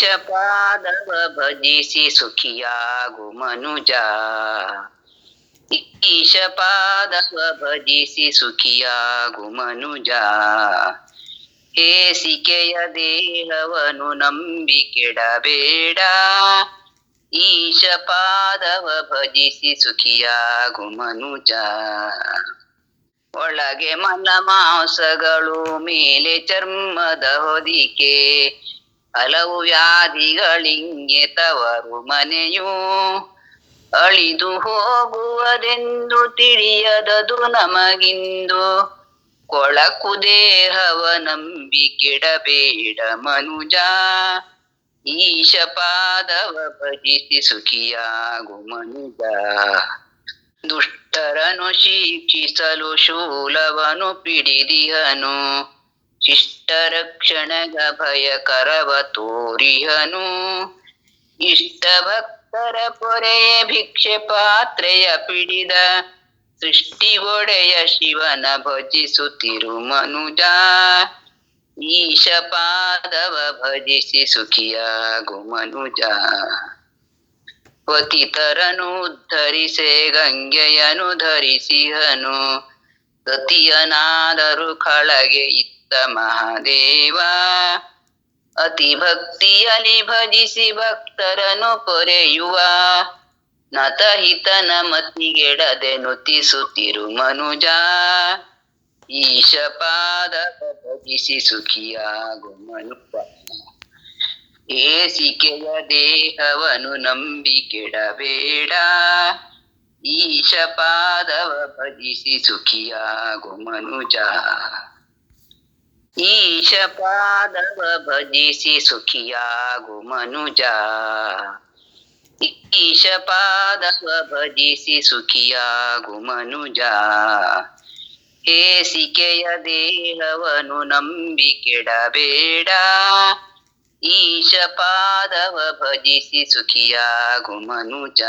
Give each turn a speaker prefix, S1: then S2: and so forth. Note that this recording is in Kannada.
S1: ಈಶ ಪಾದವ ಭಜಿಸಿ ಸುಖಿಯಾಗು ಮನುಜ. ಈಶ ಪಾದವ ಭಜಿಸಿ ಸುಖಿಯಾಗು ಮನುಜ. ಹೇಸಿಕೆಯ ದೇಹವನು ನಂಬಿ ಕೆಡಬೇಡ ಈಶ ಪಾದವ ಭಜಿಸಿ ಸುಖಿಯಾಗು ಮನುಜ ಒಳಗೆ ಮನ ಮಾಂಸಗಳು ಮೇಲೆ ಚರ್ಮದ ಹೊದಿಕೆ. ಹಲವು ವ್ಯಾಧಿಗಳಿಂಗೆ ತವರು ಮನೆಯೂ ಅಳಿದು ಹೋಗುವುದೆಂದು ತಿಳಿಯದದು ನಮಗಿಂದು. ಕೊಳಕು ದೇಹವ ನಂಬಿ ಕೆಡಬೇಡ ಮನುಜ. ಈಶ ಪಾದವ ಭಜಿಸಿ ಸುಖಿಯಾಗು ಮನುಜ. ದುಷ್ಟರನು ಶಿಕ್ಷಿಸಲು ಶೂಲವನು, ಪಿಡಿದಿಹನು. ಶಿಷ್ಟ ಭಯಕರವ ತೋರಿಹನು ಇಷ್ಟ ಭಕ್ತರ ಪೊರೆಯ ಭಿಕ್ಷೆ ಪಾತ್ರೆಯ ಪಿಡಿದ ಸೃಷ್ಟಿ ಒಡೆಯ ಶಿವನ ಭಜಿಸುತ್ತಿರು ಮನುಜ ಈಶ ಪಾದವ ಭಜಿಸಿ ಸುಖಿಯಾಗು ಮನುಜ. ಪತಿತರನು ಉದ್ಧರಿಸೆ ಗಂಗೆಯನು ಧರಿಸಿಹನು. ಸತಿಯನಾದರೂ ಕಳಗೆ ಇತ್ತ ಮಹಾದೇವ. ಅತಿ ಭಕ್ತಿಯಲ್ಲಿ ಭಜಿಸಿ ಭಕ್ತರನ್ನು ಪೊರೆಯುವ ನತಹಿತನ ಮತಿಗೆಡದೆ ನುತಿಸುತ್ತಿರು ಮನುಜ. ಈಶ ಪಾದ ಭಜಿಸಿ ಸುಖಿಯಾಗು ಮನುಪ ಏಸಿಕೆಯ ದೇಹವನು ನಂಬಿ ಕೆಡಬೇಡ. ಈಶ ಪಾದವ ಭಜಿಸಿ ಸುಖಿಯಾಗು ಮನುಜ. ಈಶ ಪಾದವ ಭಜಿಸಿ ಸುಖಿಯಾಗು ಮನುಜ. ಈಶ ಪಾದವ ಭಜಿಸಿ ಸುಖಿಯಾಗು ಮನುಜ ಹೇಸಿಕೆಯ ದೇಹವನು ನಂಬಿ ಕೆಡಬೇಡ ಈಶ ಪಾದವ ಭಜಿಸಿ ಸುಖಿಯಾಗು ಮನುಜ.